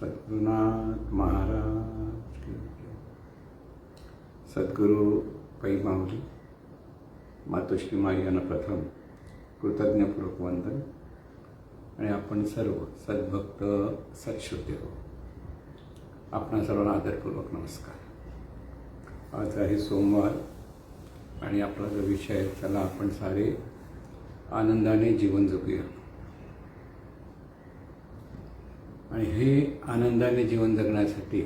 सद्गुरुनाथ महाराज सद्गुरू पै माऊली मातोश्री माई यांना प्रथम कृतज्ञपूर्वक वंदन. आणि आपण सर्व सद्भक्त सत्श्रुते हो. आपणा सर्वांना आदरपूर्वक नमस्कार. आज आहे सोमवार आणि आपला जो विषय आहे त्याला आपण सारे आनंदाने जीवन जगूया. आणि हे आनंदाने जीवन जगण्यासाठी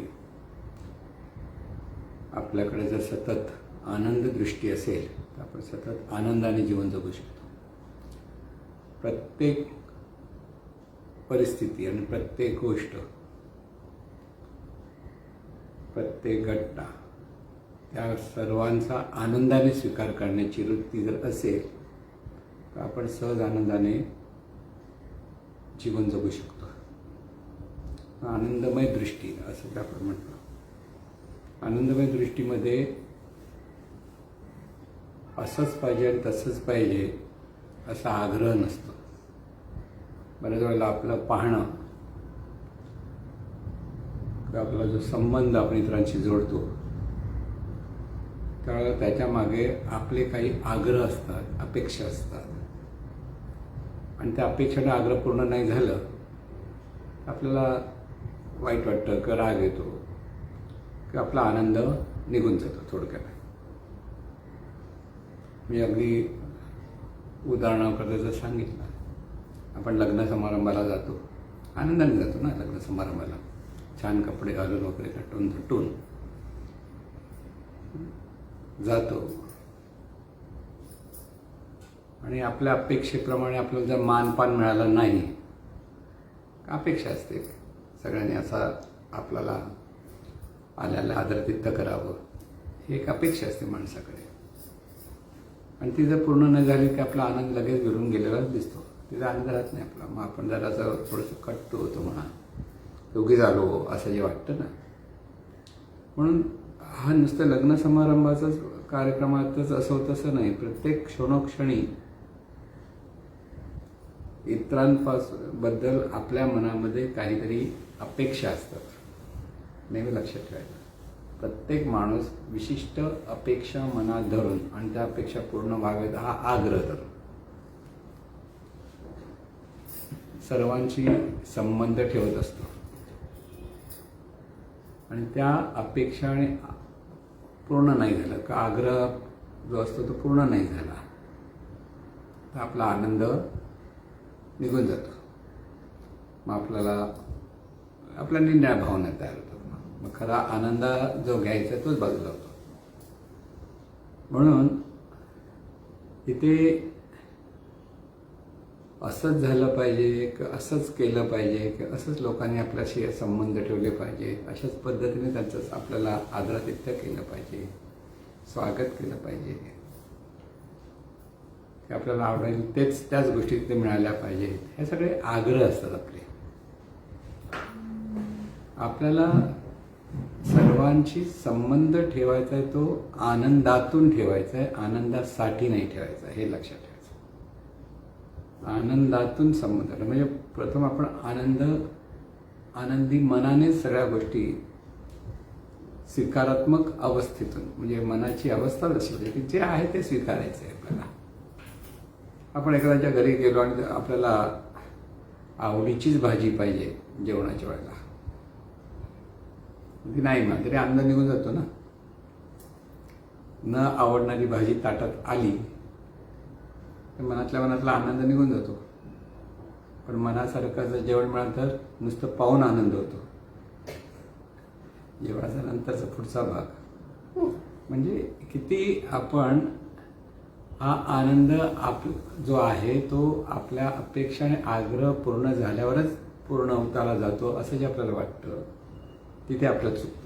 आपल्याकडे जर सतत आनंद दृष्टी असेल तर आपण सतत आनंदाने जीवन जगू शकतो. प्रत्येक परिस्थिती आणि प्रत्येक गोष्ट प्रत्येक घटना त्या सर्वांचा आनंदाने स्वीकार करण्याची वृत्ती जर असेल तर आपण सहज आनंदाने जीवन जगू शकतो. आनंदमय दृष्टी असं ते आपण म्हणतो आनंदमय दृष्टीमध्ये असंच पाहिजे आणि तसंच पाहिजे असा आग्रह नसतो. बऱ्याच वेळेला आपलं पाहणं किंवा आपला जो संबंध आपण इतरांशी जोडतो त्यावेळेला त्याच्यामागे आपले काही आग्रह असतात अपेक्षा असतात. आणि त्या अपेक्षेनं आग्रह पूर्ण नाही झालं आपल्याला वाईट वाटतं किंवा राग येतो की आपला आनंद निघून जातो थोडक्यात. मी अगदी उदाहरणाकरता जर सांगितलं आपण लग्न समारंभाला जातो आनंदाने जातो ना लग्न समारंभाला. छान कपडे घालून वगैरे घटून थटून जातो. आणि आपल्या अपेक्षेप्रमाणे आपल्याला जर मानपान मिळालं नाही अपेक्षा असते? सगळ्यांनी असा आपल्याला आल्याला आदरातिथ्य करावं ही एक अपेक्षा असते माणसाकडे. आणि ती जर पूर्ण नाही झाली की आपला आनंद लगेच विरून गेलेलाच दिसतो. तिचा आनंद राहत नाही आपला. मग आपण जरा असं थोडंसं कट्टू होतो म्हणा. योगी झालो असं जे वाटतं ना. म्हणून हा नुसतं लग्न समारंभाचाच कार्यक्रमातच असं होतं असं नाही. प्रत्येक क्षणोक्षणी इतरांपासून बद्दल आपल्या मनामध्ये काहीतरी अपेक्षा असतात. नेहमी लक्षात ठेवायचं. प्रत्येक माणूस विशिष्ट अपेक्षा मनात धरून आणि त्या अपेक्षा पूर्ण व्हाव्यात हा आग्रह धरून. सर्वांशी संबंध ठेवत असतो. आणि त्या अपेक्षाने पूर्ण नाही झालं का आग्रह जो असतो तो पूर्ण नाही झाला तर आपला आनंद निघून जातो. मग आपल्याला आपला निंद्या भावना तयार होतात. मग. खरा आनंद जो घ्यायचा तोच बाजूला होतो. म्हणून इथे असंच झालं पाहिजे की असंच केलं पाहिजे की असंच लोकांनी आपल्याशी संबंध ठेवले पाहिजे अशाच पद्धतीने त्यांचं आपल्याला आदरातिथ्य केलं पाहिजे स्वागत केलं पाहिजे. की आपल्याला आवडेल तेच त्याच गोष्टी तिथे मिळाल्या पाहिजेत. हे सगळे आग्रह असतात आपले. आपल्याला सर्वांशी संबंध ठेवायचा आहे तो आनंदातून ठेवायचा आहे आनंदासाठी नाही ठेवायचा हे लक्षात ठेवायचं आनंदातून संबंध म्हणजे प्रथम आपण आनंद आनंदी मनाने सगळ्या गोष्टी स्वीकारात्मक अवस्थेतून म्हणजे मनाची अवस्था अशी होते की जे आहे ते स्वीकारायचं आहे आपल्याला. आपण एखाद्याच्या घरी गेलो आणि आपल्याला आवडीचीच भाजी पाहिजे जेवणाच्या वेळेला. ती नाही म्हणा तरी आनंद निघून जातो ना. न आवडणारी भाजी ताटात आली तर मनातल्या मनातला आनंद निघून जातो. पण मनासारखं जर जेवण मिळालं तर नुसतं पाहून आनंद होतो. जेवणाचा नंतरचा पुढचा भाग. म्हणजे किती आपण हा आनंद आप जो आहे तो आपल्या अपेक्षा आणि आग्रह पूर्ण झाल्यावरच पूर्ण होताला जातो असं जे आपल्याला वाटतं. तिथे आपलं चुकतं.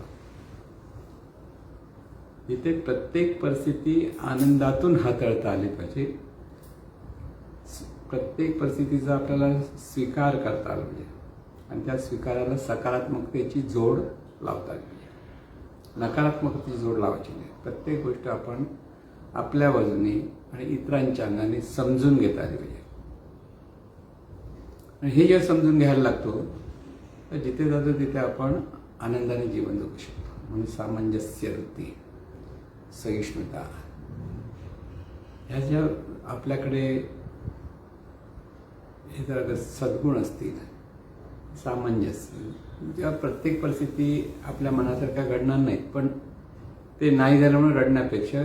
इथे प्रत्येक परिस्थिती आनंदातून हाताळता आली पाहिजे. प्रत्येक परिस्थितीचा आपल्याला स्वीकार करता आला पाहिजे. आणि त्या स्वीकाराला सकारात्मकतेची जोड लावता आली पाहिजे. नकारात्मकतेची जोड लावायची नाही. प्रत्येक गोष्ट आपण आपल्या बाजूने आणि इतरांच्या अंगाने समजून घेता आली पाहिजे. आणि हे जे समजून घ्यायला लागतो तर जिथे जातो तिथे आपण आनंदाने जीवन जगू शकतो. म्हणून सामंजस्य वृत्ती सहिष्णुता. ह्या ज्या आपल्याकडे हे जर सद्गुण असतील सामंजस्य जेव्हा प्रत्येक परिस्थिती आपल्या मनासारख्या घडणार नाहीत पण ते नाही झालं म्हणून रडण्यापेक्षा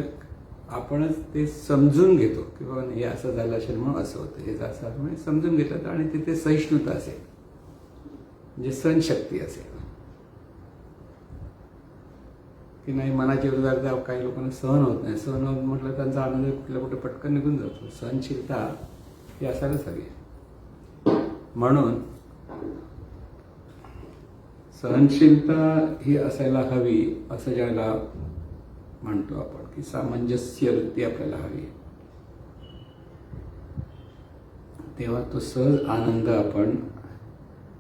आपणच ते समजून घेतो की बाबा हे असं झालं असेल म्हणून असं होतं हे असं म्हणजे समजून घेतलं तर आणि तिथे सहिष्णुता असेल. म्हणजे सहनशक्ती असेल. की नाही मनाच्या उदारता काही लोकांना सहन होत नाही. सहन होत म्हटलं त्यांचा आनंद कुठल्या कुठे पटकन निघून जातो. सहनशीलता ही असायलाच हवी. म्हणून सहनशीलता ही असायला हवी असं ज्याला म्हणतो आपण की सामंजस्य वृत्ती आपल्याला हवी तेव्हा तो सहज आनंद आपण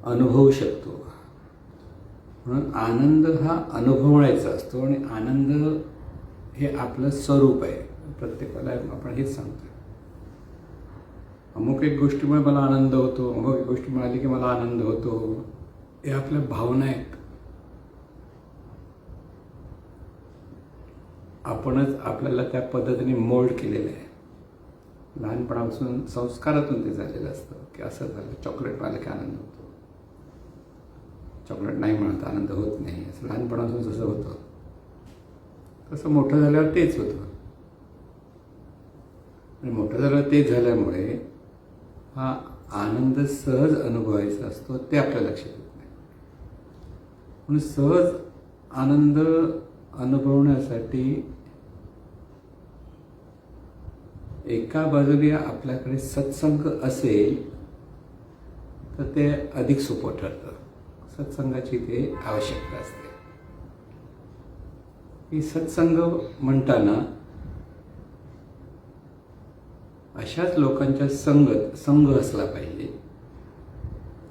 अनुभवू शकतो. म्हणून आनंद हा अनुभवण्याचा असतो आणि आनंद हे आपलं स्वरूप आहे. प्रत्येकाला आपण हेच सांगतो अमुक एक गोष्टीमुळे मला आनंद होतो अमुक एक गोष्टी मिळाली की मला आनंद होतो. हे आपल्या भावना आहेत. आपणच आपल्याला त्या पद्धतीने मोल्ड केलेलं आहे. लहानपणापासून संस्कारातून ते झालेलं असतं की असं झालं चॉकलेट मिळालं की आनंद होतो. चॉकलेट नाही म्हणत आनंद होत नाही. असं लहानपणापासून जसं होतं. तसं मोठं झाल्यावर तेच होतं. आणि मोठं झाल्यावर तेच झाल्यामुळे हा आनंद सहज अनुभवायचा असतो ते आपल्या लक्षात येत नाही. म्हणून सहज आनंद अनुभवण्यासाठी एका बाजूने आपल्याकडे सत्संग असेल तर ते अधिक सोपं ठरतं. सत्संगाची ते आवश्यकता असते. की सत्संग म्हणताना अशाच लोकांच्या संगत संघ असला पाहिजे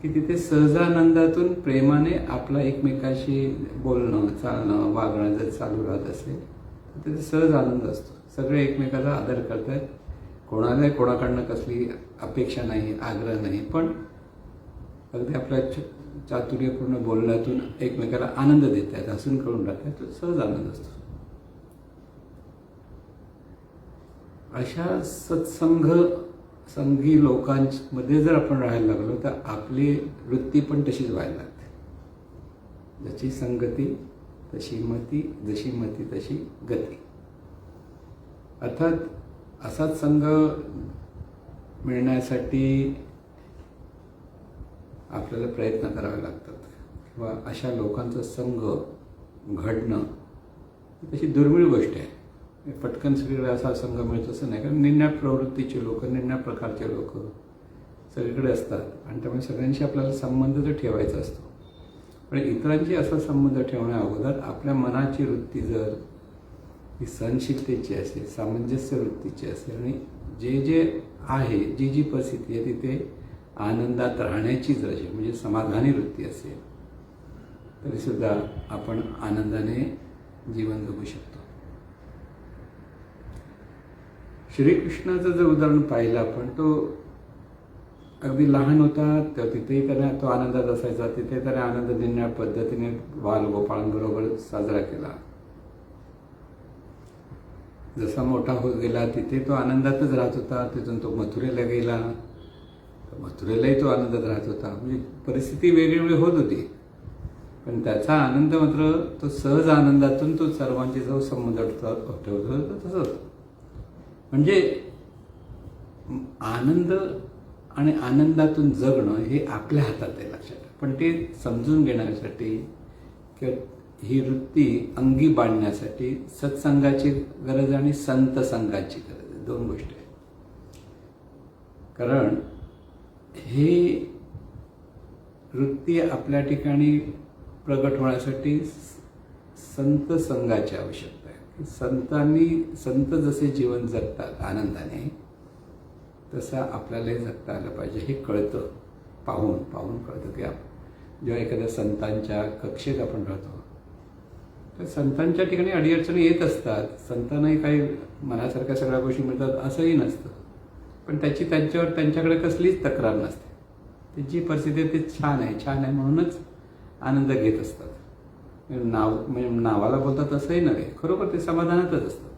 की तिथे सहजानंदातून प्रेमाने आपला एकमेकाशी बोलणं चालणं वागणं जर चालू राहत असेल तर तिथे सहज आनंद असतो. सगळे एकमेकाचा आदर करतात. कोणाला कोणाकडनं कसली अपेक्षा नाही आग्रह नाही पण अगदी आपल्या चातुर्यपूर्ण बोलण्यातून एकमेकाला आनंद देत आहेत हसून करून राहतात तो सहज आनंद असतो. अशा सत्संग संघी लोकांमध्ये जर आपण राहायला लागलो तर आपली वृत्ती पण तशीच व्हायला लागते. जशी संगती तशी मती जशी मती तशी गती. अर्थात असाच संघ मिळण्यासाठी आपल्याला प्रयत्न करावे लागतात. किंवा अशा लोकांचा संघ घडणं ही तशी दुर्मिळ गोष्ट आहे. पटकन सगळीकडे असा संघ मिळतो असं नाही. कारण निम्या प्रवृत्तीचे लोक निम्या प्रकारचे लोक सगळीकडे असतात. आणि त्यामुळे सगळ्यांशी आपल्याला संबंध तर ठेवायचा असतो. पण इतरांशी असा संबंध ठेवण्या अगोदर आपल्या मनाची वृत्ती जर ही सहनशीलतेची असेल सामंजस्य वृत्तीची असेल आणि जे जे आहे जी जी परिस्थिती आहे तिथे आनंदात राहण्याची जर असेल म्हणजे समाधानी वृत्ती असेल तरीसुद्धा आपण आनंदाने जीवन जगू शकतो. श्रीकृष्णाचं जर उदाहरण पाहिलं आपण तो अगदी लहान होता तर तिथेही त्याने तो आनंदात असायचा तिथे त्याने आनंद देण्या पद्धतीने बालगोपाळांबरोबर साजरा केला. जसा मोठा होत गेला तिथे तो आनंदातच राहत होता तिथून तो मथुरेला गेला. मथुरेलाही तो आनंदात राहत होता. म्हणजे परिस्थिती वेगळी होत होती. पण त्याचा आनंद मात्र तो सहज आनंदातून तो सर्वांची जो संबंध ठेवतो होता तसंच म्हणजे आनंद आणि आनंदातून जगणं हे आपल्या हातात आहे लक्षात. पण ते समजून घेण्यासाठी किंवा ही वृत्ती अंगी बांधण्यासाठी सत्संगाची गरज आणि संत संघाची गरज आहे. दोन गोष्टी आहेत. कारण हे वृत्ती आपल्या ठिकाणी प्रगट होण्यासाठी संत संघाची आवश्यकता आहे. संतांनी संत जसे जीवन जगतात आनंदाने तसं आपल्यालाही जगता आलं पाहिजे. हे कळतं. पाहून पाहून कळतं की आप जेव्हा एखाद्या संतांच्या कक्षेत आपण राहतो तर संतांच्या ठिकाणी अडीअडचणी येत असतात. संतांनाही काही मनासारख्या सगळ्या गोष्टी मिळतात असंही नसतं. पण त्याची त्यांच्यावर त्यांच्याकडे कसलीच तक्रार नसते. त्यांची परिस्थिती आहे ती छान आहे. छान आहे म्हणूनच आनंद घेत असतात. म्हणजे नाव म्हणजे नावाला बोलतात असंही नव्हे. खरोखर ते समाधानातच असतात.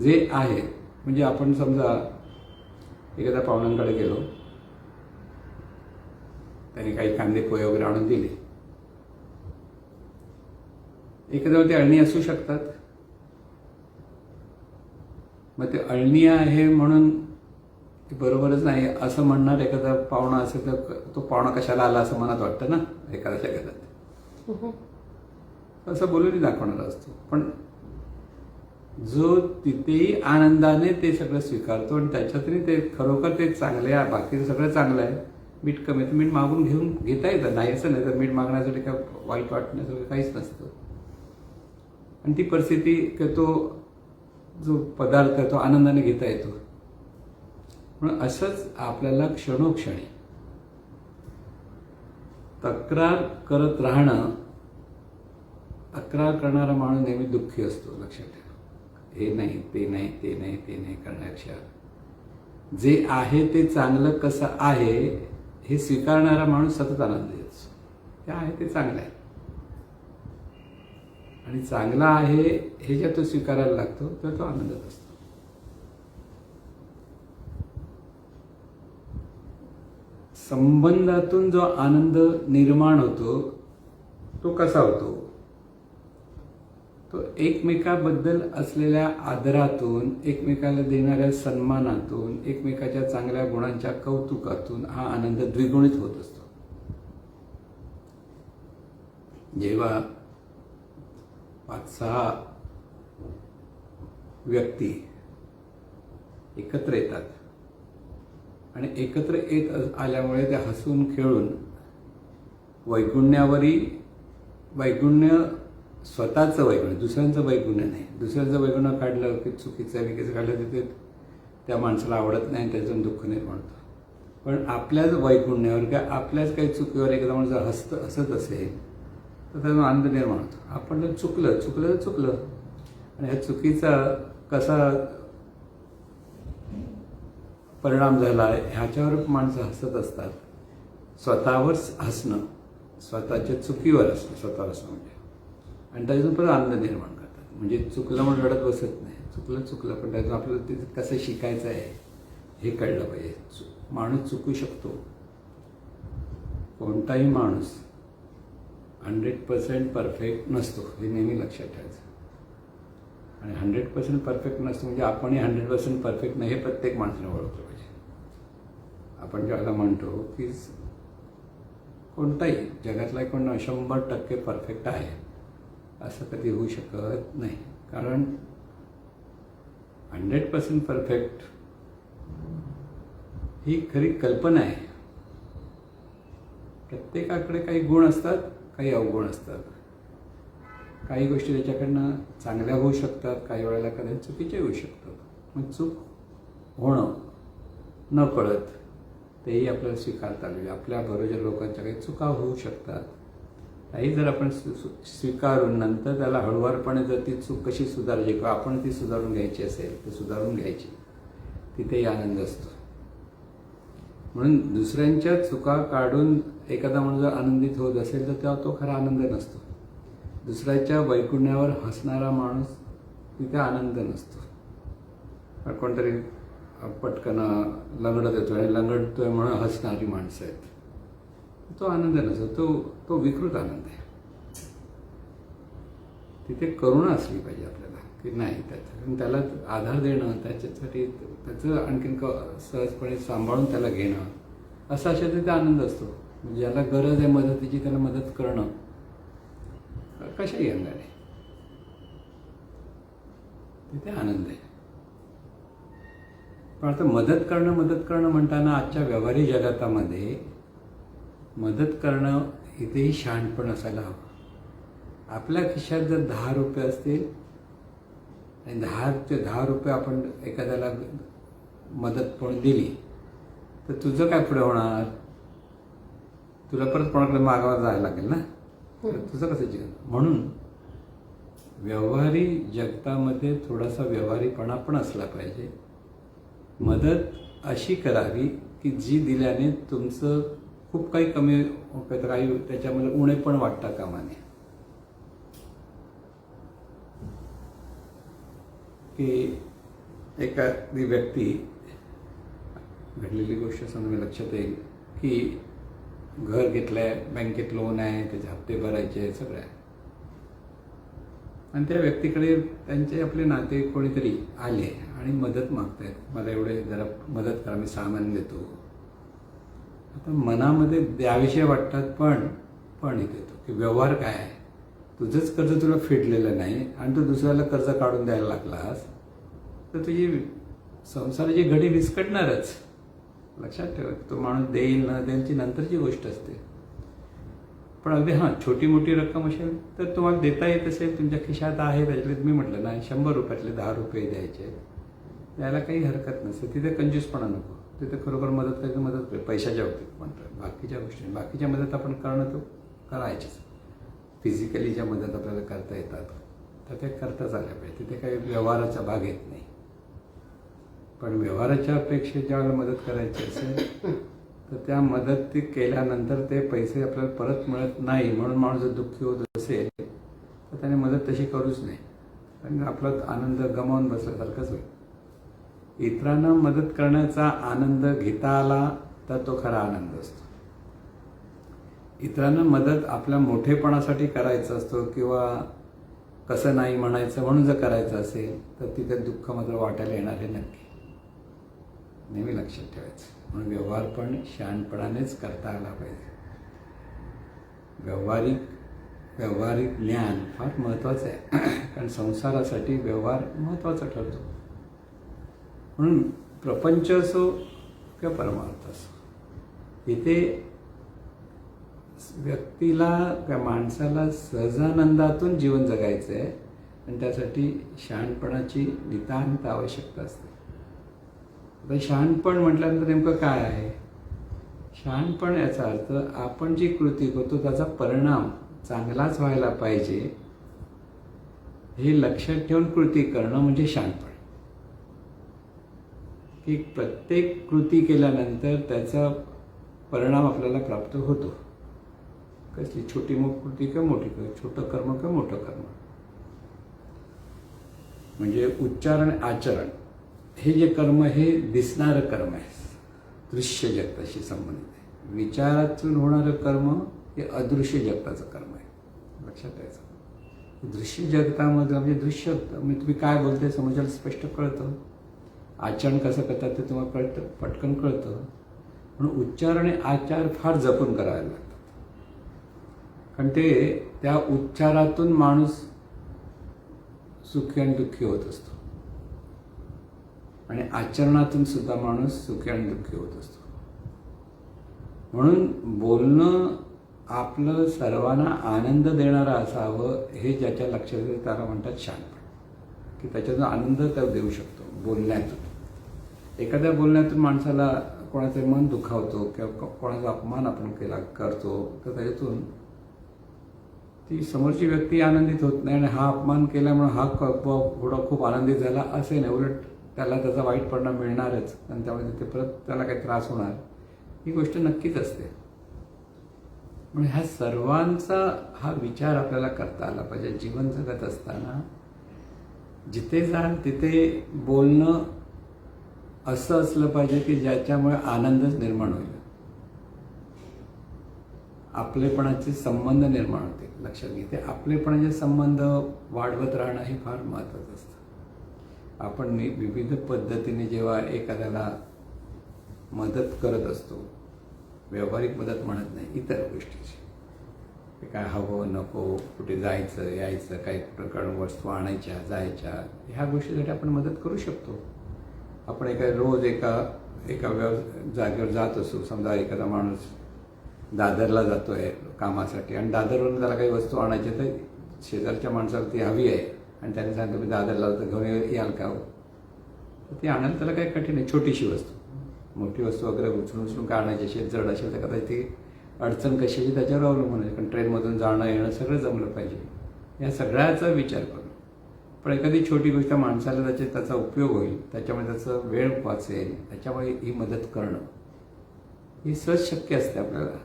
जे आहे म्हणजे आपण समजा एखाद्या पाहुण्यांकडे गेलो. त्याने काही कांदे पोहे वगैरे आणून दिले. एखाद्यावरती अळणी असू शकतात. मग ते अळणी आहे म्हणून ते बरोबरच नाही असं म्हणणार एखादा पाहुणा असेल तर तो पाहुणा कशाला आला असं मनात वाटतं ना एखाद्या जगात असं बोलूनही दाखवणार असतो. पण जो तिथेही आनंदाने ते सगळं स्वीकारतो आणि त्याच्यातही ते खरोखर ते चांगले आहे बाकीचं सगळं चांगलं आहे मीठ कमी तर मीठ मागून घेऊन घेता येतं. नाही असं नाही तर मीठ मागण्यासाठी काय वाईट वाटण्यासारखं काहीच नसतं. आणि ती परिस्थिती तो जो पदार्थ तो आनंदाने घेता येतो. म्हणून असंच आपल्याला क्षणोक्षणी तक्रार करत राहणं तक्रार करणारा माणूस नेहमी दुःखी असतो लक्षात ठेवा. हे नाही ते नाही ते नाही ते नाही करण्यापेक्षा जे आहे ते चांगलं कसं आहे हे स्वीकारणारा माणूस सतत आनंदी असतो. ते आहे ते चांगलं आहे. आणि चांगला आहे हे ज्या तो स्वीकारायला लागतो तर तो आनंदात असतो संबंधातून जो आनंद निर्माण होतो तो कसा होतो? तो एकमेकाबद्दल असलेल्या आदरातून एकमेकाला देणाऱ्या सन्मानातून एकमेकाच्या चांगल्या गुणांच्या कौतुकातून हा आनंद द्विगुणित होत असतो. जेव्हा पाच सहा व्यक्ती एकत्र येतात आणि एकत्र येत आल्यामुळे ते हसून खेळून वैगुण्यावरही वैगुण्य स्वतःचं वैगुण्य दुसऱ्यांचं वैगुण्य नाही. दुसऱ्यांचं वैगुण्य काढलं की चुकीचं विकीचं काढलं तिथे त्या माणसाला आवडत नाही त्याचं दुःख निर्माण होतं पण आपल्याच वैगुण्यावर किंवा आपल्याच काही चुकीवर एखादा माणूस हसत हसत असेल तर त्याचा आनंद निर्माण होतो. आपण जर चुकलं चुकलं तर चुकलं. आणि ह्या चुकीचा कसा परिणाम झाला ह्याच्यावर माणसं हसत असतात. स्वतःवर हसणं स्वतःच्या चुकीवर असणं स्वतःवर असणं म्हणजे. आणि त्याच्यातून परत आनंद निर्माण करतात. म्हणजे चुकलं म्हणून रडत बसत नाही. चुकलं चुकलं पण त्यातून आपल्याला ते कसं शिकायचं आहे हे कळलं पाहिजे. चु- माणूस चुकू शकतो. कोणताही माणूस हंड्रेड पर्सेंट परफेक्ट नसतो हे नेहमी लक्षात ठेवायचं. आणि हंड्रेड पर्सेंट परफेक्ट नसतो म्हणजे आपणही हंड्रेड पर्सेंट परफेक्ट नाही हे प्रत्येक माणसाने ओळखलं पाहिजे. आपण ज्याला म्हणतो की कोणताही जगातला कोण शंभर टक्के परफेक्ट आहे. असं कधी होऊ शकत नाही. कारण हंड्रेड पर्सेंट परफेक्ट ही खरी कल्पना आहे. प्रत्येकाकडे काही गुण असतात काही अवगुण असतात. काही गोष्टी त्याच्याकडनं चांगल्या होऊ शकतात काही वेळेला कदाचित चुकीच्या होऊ शकतात. मग चूक होणं न कळत तेही आपल्याला स्वीकारता आले आपल्या बरोबर लोकांच्या काही चुका होऊ शकतात. काही जर आपण स्वीकारून नंतर त्याला हळुवारपणे जर ती चूक कशी सुधारली किंवा आपण ती सुधारून घ्यायची असेल तर सुधारून घ्यायची तिथेही आनंद असतो. म्हणून दुसऱ्यांच्या चुका काढून एखादा माणूस जर आनंदित होत असेल तर तेव्हा तो खरा आनंद नसतो. दुसऱ्याच्या वैकुण्यावर हसणारा माणूस तिथे आनंद नसतो. कोणतरी पटकन लंगडत येतोय. आणि लंगडतोय म्हणून हसणारी माणसं आहेत. तो आनंद नसतो तो तो विकृत आनंद आहे. तिथे करुणा असली पाहिजे आपल्याला की नाही त्याचं. त्याला आधार देणं त्याच्यासाठी त्याचं आणखीन क सहजपणे सांभाळून त्याला घेणं असा अशा तिथे आनंद असतो. म्हणजे ज्याला गरज आहे मदतीची त्याला मदत करणं कशाही अंगाने. तिथे आनंद आहे. पण आता मदत करणं मदत करणं म्हणताना आजच्या व्यावहारिक जगतामध्ये मदत करणं इथेही शहाणपण असायला हवं. आपल्या खिशात जर दहा रुपये असतील आणि दहा ते दहा रुपये आपण एखाद्याला मदत पण दिली तर तुझं काय पुढे होणार? तुला परत कोणाकडे मागावा जायला लागेल ना? तर तुझं कसं जीवन? म्हणून व्यवहारी जगतामध्ये थोडासा व्यवहारीपणा पण असला पाहिजे. मदत अशी करावी की जी दिल्याने तुमचं खूप काही कमी काही त्याच्यामध्ये उणे पण वाटता कामाने. की एखादी व्यक्ती घडलेली गोष्ट समजा लक्षात येईल की घर घेतलंय बँकेत लोन आहे त्याचे हप्ते भरायचे सगळं आहे. आणि त्या व्यक्तीकडे त्यांचे आपले नाते कोणीतरी आले आणि मदत मागतायत. मला एवढे जरा मदत करा मी सामान देतो. आता मनामध्ये द्याविषयी वाटतात पण पण हे देतो की व्यवहार काय आहे? तुझंच कर्ज तुला फेडलेलं नाही आणि तू दुसऱ्याला कर्ज काढून द्यायला लागलास तर तुझी संसाराची घडी विस्कटणारच. लक्षात ठेवा तो माणूस देईल न देईल ती नंतरची गोष्ट असते. पण अगदी हां छोटी मोठी रक्कम असेल तर तुम्हाला देता येत असेल. तुमच्या खिशात आहे त्याच्यातले तुम्ही म्हटलं नाही शंभर रुपयातले दहा रुपये द्यायचे. द्यायला काही हरकत नसते. तिथे कंजूसपणा नको. तिथे खरोखर मदत करायची मदत पैशाच्या बाबतीत म्हणतात. बाकीच्या गोष्टी बाकीच्या मदत आपण करणं तो करायचीच. फिजिकली ज्या मदत आपल्याला करता येतात तर ते करताच आल्या पाहिजे. तिथे काही व्यवहाराचा भाग येत नाही. पण व्यवहाराच्या अपेक्षेत ज्यावेळेला मदत करायची असेल तर त्या मदत ती केल्यानंतर ते पैसे आपल्याला परत मिळत नाही म्हणून माणूस जर दुःखी होत असेल तर त्याने मदत तशी करूच नाही. कारण आपला आनंद गमावून बसल्यासारखंच होईल. इतरांना मदत करण्याचा आनंद घेता आला तर तो खरा आनंद असतो. इतरांना मदत आपल्या मोठेपणासाठी करायचं असतो किंवा कसं नाही म्हणायचं म्हणून जर करायचं असेल तर तिथे दुःख मात्र वाटायला येणार हे नक्की. नेहमी लक्षात ठेवायचं. म्हणून व्यवहार पण शहाणपणानेच करता आला पाहिजे. व्यावहारिक व्यावहारिक ज्ञान फार महत्त्वाचं आहे. कारण संसारासाठी व्यवहार महत्त्वाचा ठरतो. म्हणून प्रपंच असो किंवा परमार्थ असो इथे व्यक्तीला त्या माणसाला सहजानंदातून जीवन जगायचं आहे आणि त्यासाठी शहाणपणाची नितांत आवश्यकता असते. आता शहाणपण म्हटल्यानंतर नेमकं काय आहे? शहाणपण याचा अर्थ आपण जी कृती करतो त्याचा परिणाम चांगलाच व्हायला पाहिजे हे लक्षात ठेवून कृती करणं म्हणजे शहाणपण. की प्रत्येक कृती केल्यानंतर त्याचा परिणाम आपल्याला प्राप्त होतो. कसली? छोटी मोठी कृती का मोठी छोटं कर्म का मोठं कर्म? म्हणजे उच्चारण आचरण. हे जे कर्म हे दिसणारं कर्म आहे. दृश्य जगताशी संबंधित आहे. विचारातून होणारं कर्म हे अदृश्य जगताचं कर्म आहे. लक्षात ठेवायचं. दृश्य जगतामध्ये म्हणजे दृश्य म्हणजे तुम्ही काय बोलताय समजायला स्पष्ट कळतं. आचरण कसं करतात ते तुम्हाला कळतं पटकन कळतं. म्हणून उच्चार आणि आचार फार जपून करावे लागतात. कारण ते त्या उच्चारातून माणूस सुखी आणि दुःखी होत असतो. आणि आचरणातून सुद्धा माणूस सुखी आणि दुःखी होत असतो. म्हणून बोलणं आपलं सर्वांना आनंद देणारं असावं हे ज्याच्या लक्षात येतं त्याला म्हणतात शांत. की त्याच्यातून आनंद त्या देऊ शकतो बोलण्यातून. एखाद्या बोलण्यातून माणसाला कोणाचं मन दुखावतो किंवा कोणाचा अपमान आपण केला करतो तर त्याच्यातून ती समोरची व्यक्ती आनंदित होत नाही आणि हा अपमान केल्यामुळे हा थोडा खूप आनंदित झाला असे नाही. उलट त्याला त्याचा वाईट परिणाम मिळणारच आणि त्यामुळे ते परत त्याला काही त्रास होणार ही गोष्ट नक्कीच असते. म्हणजे ह्या सर्वांचा हा विचार आपल्याला करता आला पाहिजे. जीवन जगत असताना जिथे जाल तिथे बोलणं असं असलं पाहिजे की ज्याच्यामुळे आनंदच निर्माण होईल. आपलेपणाचे संबंध निर्माण होते लक्षात घे ते आपलेपणाचे संबंध वाढवत राहणं हे फार महत्त्वाचं असतं. आपण विविध पद्धतीने जेव्हा एखाद्याला मदत करत असतो व्यावहारिक मदत म्हणत नाही इतर गोष्टीची. काय हवं नको कुठे जायचं यायचं काही प्रकरण वस्तू आणायच्या जायच्या ह्या गोष्टीसाठी आपण मदत करू शकतो. आपण एका रोज एका एका व्यव जागेवर जात असू समजा एखादा माणूस दादरला जातो आहे कामासाठी आणि दादरवरून त्याला काही वस्तू आणायची तर शेजारच्या माणसाला ती हवी आहे. आणि त्याने सांगितलं मी दादरला होतं घेऊन याल का हो?" तर ती आणायला त्याला काही कठीण आहे छोटीशी वस्तू. मोठी वस्तू वगैरे उचलून उचलून काढण्याची असेल जड असेल तर कदाचित ती अडचण कशाची त्याच्यावर अवलंबून आहे. कारण ट्रेनमधून जाणं येणं सगळं जमलं पाहिजे. या सगळ्याचा विचार करून. पण एखादी छोटी गोष्ट माणसाला त्याचे त्याचा उपयोग होईल. त्याच्यामुळे त्याचा वेळ वाचेल. त्याच्यामुळे ही मदत करणं. ही सहज शक्य असते आपल्याला.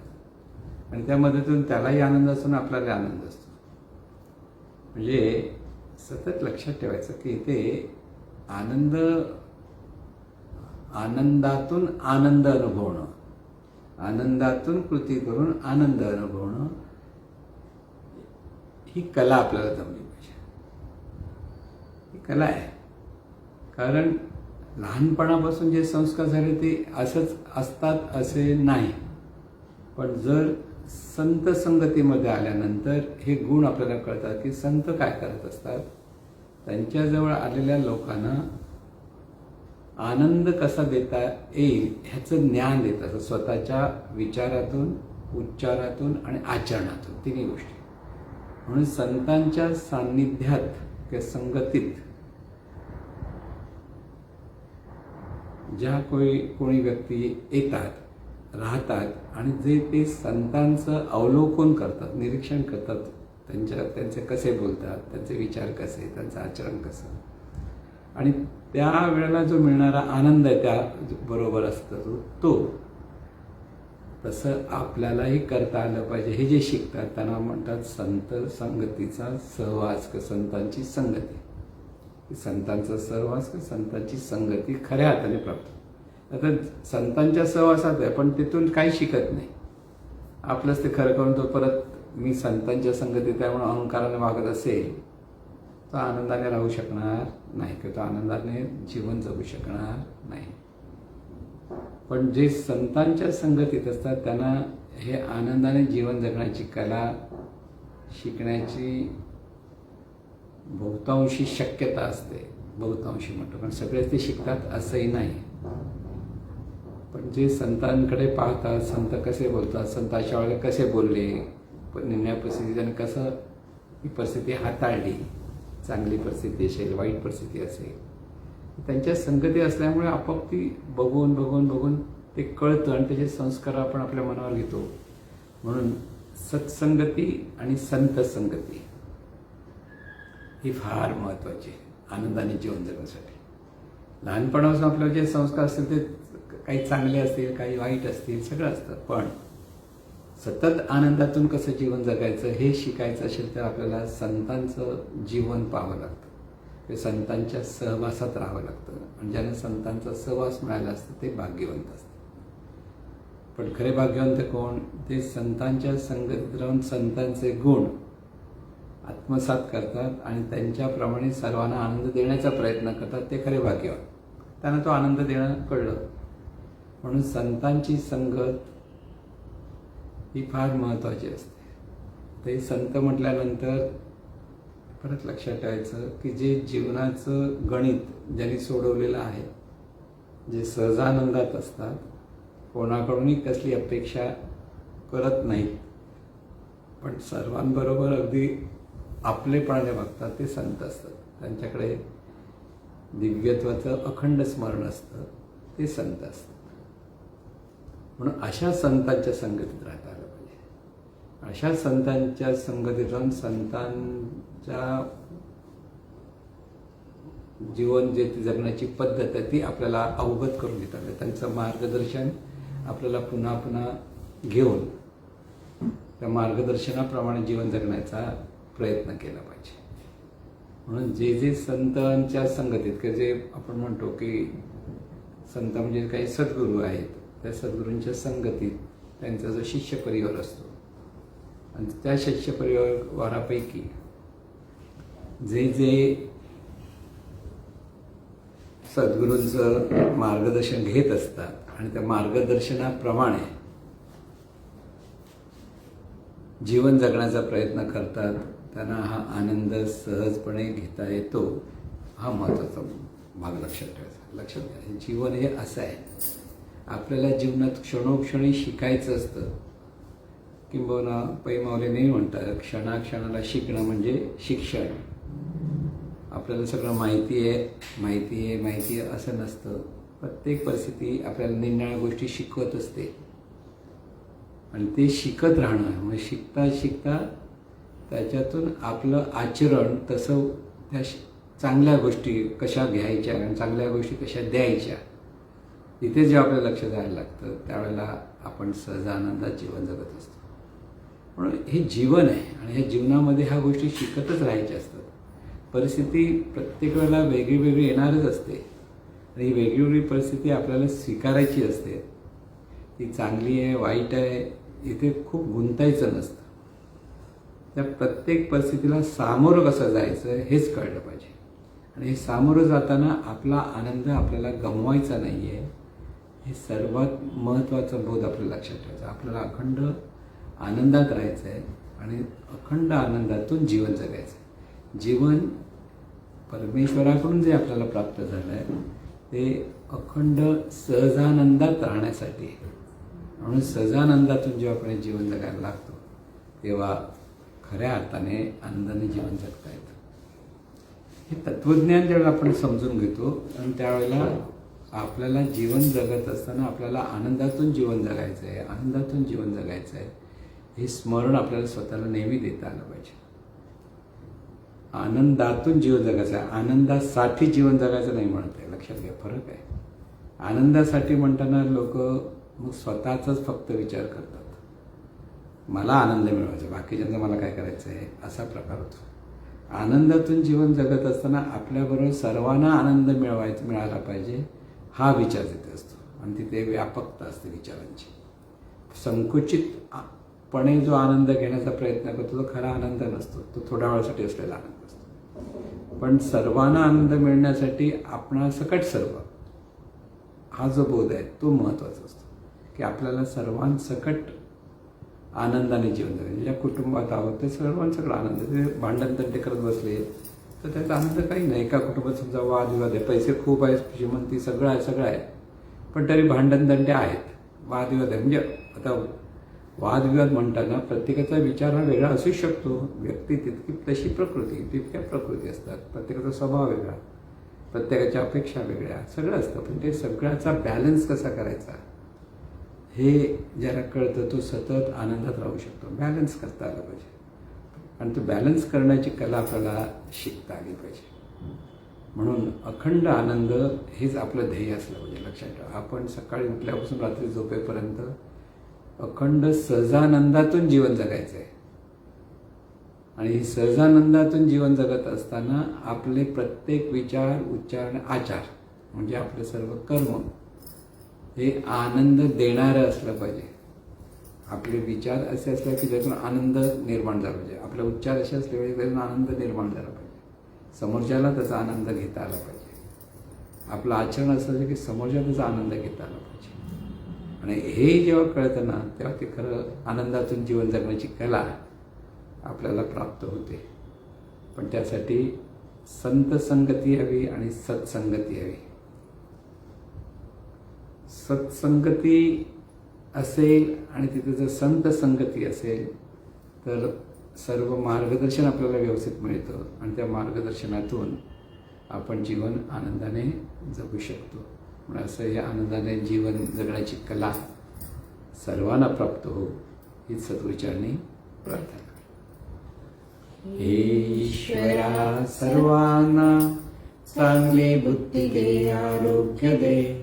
आणि त्या मदतीतून त्यालाही आनंद असतो आणि आपल्यालाही आनंद असतो. म्हणजे सतत लक्षात ठेवायचं की इथे आनंद आनंदातून आनंद अनुभवणं आनंदातून कृती करून आनंद अनुभवणं ही कला आपल्याला जमली पाहिजे. ही कला आहे. कारण लहानपणापासून जे संस्कार झाले ते असंच असतात असे नाही. पण जर संत संगतीमध्ये आल्यानंतर हे गुण आपल्याला कळतात की संत काय करत असतात? त्यांच्याजवळ आलेल्या लोकांना आनंद कसा देता येईल ह्याचं ज्ञान देत असतात. स्वतःच्या विचारातून उच्चारातून आणि आचरणातून. तिन्ही गोष्टी. म्हणून संतांच्या सान्निध्यात किंवा संगतीत ज्या कोणी कोणी व्यक्ती येतात राहतात आणि जे ते संतांचं अवलोकन करतात निरीक्षण करतात त्यांच्या त्यांचे कसे बोलतात त्यांचे विचार कसे त्यांचं आचरण कसं? आणि त्या वेळेला जो मिळणारा आनंद आहे त्या बरोबर असतो तो तसं आपल्यालाही करता आलं पाहिजे. हे जे शिकतात त्यांना म्हणतात संत संगतीचा सहवास का संतांची संगती. संतांचा सहवास का संतांची संगती खऱ्या हाताने प्राप्त आता संतांच्या सहवासात आहे पण तिथून काही शिकत नाही. आपलंच ते खरं करून तो परत मी संतांच्या संगतीत त्यामुळे अहंकाराने वागत असेल तो आनंदाने राहू शकणार नाही किंवा तो आनंदाने जीवन जगू शकणार नाही. पण जे संतांच्या संगतीत असतात त्यांना हे आनंदाने जीवन जगण्याची कला शिकण्याची बहुतांशी शक्यता असते बहुतांशी म्हणतो. कारण सगळेच ते शिकतात असंही नाही. पण जे संतांकडे पाहतात संत कसे बोलतात संत वेळेला कसे बोलले पण परिस्थिती परिस्थितीत त्यांनी कसं ही परिस्थिती हाताळली चांगली परिस्थिती असेल वाईट परिस्थिती असेल त्यांच्या संगती असल्यामुळे आपोआप ती बघून बघून बघून ते कळतं आणि त्याचे संस्कार आपण आपल्या मनावर घेतो. म्हणून सत्संगती आणि संत संगती ही फार महत्वाची आहे. आनंदाने जीवन जगण्यासाठी. लहानपणापासून आपल्याला जे संस्कार असतील ते काही चांगले असतील काही वाईट असतील सगळं असतं. पण सतत आनंदातून कसं जीवन जगायचं हे शिकायचं असेल तर आपल्याला संतांचं जीवन पाहावं लागतं. ते संतांच्या सहवासात राहावं लागतं. आणि ज्याने संतांचा सहवास मिळाला असतं ते भाग्यवंत असतं पण खरे भाग्यवंत कोण? ते संतांच्या संगतीत राहून संतांचे गुण आत्मसात करतात आणि त्यांच्याप्रमाणे सर्वांना आनंद देण्याचा प्रयत्न करतात. ते खरे भाग्यवान. त्यांना तो आनंद देणं कळलं. म्हणून संतांची संगत ही फार महत्त्वाची असते. ते संत म्हटल्यानंतर परत लक्षात ठेवायचं की जे जीवनाचं गणित ज्यांनी सोडवलेलं आहे जे सहजानंदात असतात कोणाकडूनही कसली अपेक्षा करत नाहीत. पण सर्वांबरोबर अगदी आपलेपणाने बघतात ते संत असतात. त्यांच्याकडे दिव्यत्वाचं अखंड स्मरण असतं ते संत असतात. म्हणून अशा संतांच्या संगतीत राहता आलं पाहिजे. अशा संतांच्या संगतीत राहून संतांच्या जीवन जे ती जगण्याची पद्धत आहे ती आपल्याला अवगत करून देतात. आलं त्यांचं मार्गदर्शन आपल्याला पुन्हा पुन्हा घेऊन त्या मार्गदर्शनाप्रमाणे जीवन जगण्याचा प्रयत्न केला पाहिजे. म्हणून जे जे संतांच्या संगतीत की जे आपण म्हणतो की संत म्हणजे काही सद्गुरू आहेत त्या सद्गुरूंच्या संगतीत त्यांचा जो शिष्य परिवार असतो. आणि त्या शिष्य परिवारापैकी जे जे सद्गुरूंचं मार्गदर्शन घेत असतात आणि त्या मार्गदर्शनाप्रमाणे जीवन जगण्याचा प्रयत्न करतात त्यांना हा आनंद सहजपणे घेता येतो हा महत्त्वाचा भाग लक्षात ठेवायचा. लक्षात घ्या जीवन हे असं आहे. आपल्याला जीवनात क्षणोक्षणी शिकायचं असतं. किंबहुना पैमावले नाही म्हणतात क्षणाक्षणाला शिकणं म्हणजे शिक्षण. आपल्याला सगळं माहिती आहे माहिती आहे माहिती आहे असं नसतं. प्रत्येक परिस्थिती आपल्याला निरनिळ्या गोष्टी शिकवत असते. आणि ते शिकत राहणं म्हणजे शिकता शिकता त्याच्यातून आपलं आचरण तसं त्या चांगल्या गोष्टी कशा घ्यायच्या आणि चांगल्या गोष्टी कशा द्यायच्या इथे जे आपलं लक्ष द्यायला लागतं त्यावेळेला आपण सहजानंदात जीवन जगत असतो. म्हणून हे जीवन आहे आणि ह्या जीवनामध्ये ह्या गोष्टी शिकतच राहायच्या असतात. परिस्थिती प्रत्येक वेळेला वेगळी वेगळी येणारच असते. आणि ही वेगळी परिस्थिती आपल्याला स्वीकारायची असते. ती चांगली आहे वाईट आहे इथे खूप गुंतायचं नसतं. त्या प्रत्येक परिस्थितीला सामोरं कसं जायचं हेच कळलं पाहिजे. आणि हे सामोरं जाताना आपला आनंद आपल्याला गमवायचा नाही आहे हे सर्वात महत्त्वाचा बोध आपल्याला लक्षात ठेवायचा. आपल्याला अखंड आनंदात राहायचं आहे आणि अखंड आनंदातून जीवन जगायचं आहे जीवन परमेश्वराकडून जे आपल्याला प्राप्त झालं आहे ते अखंड सहजानंदात राहण्यासाठी म्हणून सहजानंदातून जेव्हा आपण जीवन जगायला लागतो तेव्हा खऱ्या अर्थाने आनंदाने जीवन जगता येतं. हे तत्त्वज्ञान ज्यावेळेला आपण समजून घेतो आणि त्यावेळेला आपल्याला जीवन जगत असताना आपल्याला आनंदातून जीवन जगायचं आहे आनंदातून जीवन जगायचं आहे हे स्मरण आपल्याला स्वतःला नेहमी देता आलं पाहिजे. आनंदातून जीवन जगायचं आहे आनंदासाठी जीवन जगायचं नाही म्हणत आहे लक्षात घ्या फरक आहे. आनंदासाठी म्हणताना लोक मग स्वतःचाच फक्त विचार करतात. मला आनंद मिळवायचा बाकीच्यांचा मला काय करायचं आहे असा प्रकार होतो. आनंदातून जीवन जगत असताना आपल्याबरोबर सर्वांना आनंद मिळवायचा मिळाला पाहिजे हा विचार तिथे असतो. आणि तिथे व्यापकता असते विचारांची. संकुचितपणे जो आनंद घेण्याचा प्रयत्न करतो तो खरा आनंद नसतो. तो थोड्या वेळासाठी असलेला आनंद असतो. पण सर्वांना आनंद मिळण्यासाठी आपण सकट सर्व. हा जो बोध आहे तो महत्त्वाचा असतो. की आपल्याला सर्वांसकट आनंदाने जीवन जगायचं ज्या कुटुंबात आहोत ते सर्वांसकट आनंद. ते भांडण तंटे करत बसले तर त्याचा आनंद काही नाही. एका कुटुंबात समजा वादविवाद आहे. पैसे खूप आहेत श्रीमंती सगळं आहे सगळं आहे. पण तरी भांडण आहेत. वादविवाद आहे. म्हणजे आता वादविवाद म्हणताना प्रत्येकाचा विचार हा वेगळा असू शकतो. व्यक्ती तितकी तशी प्रकृती तितक्या प्रकृती असतात. प्रत्येकाचा स्वभाव वेगळा प्रत्येकाच्या अपेक्षा वेगळ्या सगळं असतं. पण ते सगळ्याचा बॅलन्स कसा करायचा? हे ज्याला कळतं तो सतत आनंदात राहू शकतो. बॅलन्स करता आलं पाहिजे. आणि तो बॅलन्स करण्याची कला आपल्याला शिकता आली पाहिजे. म्हणून अखंड आनंद हेच आपलं ध्येय असलं पाहिजे लक्षात ठेवा. आपण सकाळी उठल्यापासून रात्री झोपेपर्यंत अखंड सहजानंदातून जीवन जगायचं आहे आणि सहजानंदातून जीवन जगत असताना आपले प्रत्येक विचार उच्चार आणि आचार म्हणजे आपले सर्व कर्म हे आनंद देणारं असलं पाहिजे. आपले विचार असे असले की ज्यातून आनंद निर्माण झाला पाहिजे. आपले उच्चार असे असले पाहिजे त्यातून आनंद निर्माण झाला पाहिजे. समोरच्याला त्याचा आनंद घेता आला पाहिजे. आपलं आचरण असं पाहिजे की समोरच्या त्याचा आनंद घेता आला पाहिजे. आणि हे जेव्हा कळतं ना तेव्हा ते खरं आनंदातून जीवन जगण्याची कला आपल्याला प्राप्त होते. पण त्यासाठी संत संगती हवी आणि सत्संगती हवी. सत्संगती असेल आणि तिथे जर संत संगती असेल तर सर्व मार्गदर्शन आपल्याला व्यवस्थित मिळतं आणि त्या मार्गदर्शनातून आपण जीवन आनंदाने जगू शकतो. म्हणून असं या आनंदाने जीवन जगण्याची कला सर्वांना प्राप्त हो हीच सद्विचारणी प्रार्थना हे ईश्वरा सर्वांना चांगली बुद्धी दे आरोग्य दे.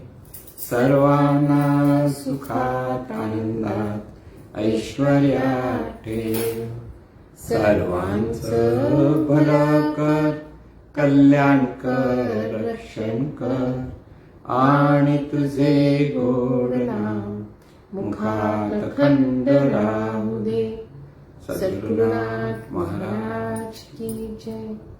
सर्वांना सुखात आनंदात ऐश्वर्यात ठेव सर्वांचं भलं कर कल्याण कर रक्षण कर. आणि तुझे गोड नाम मुखात खंड राहू दे. सद्गुरुनाथ महाराज की जय.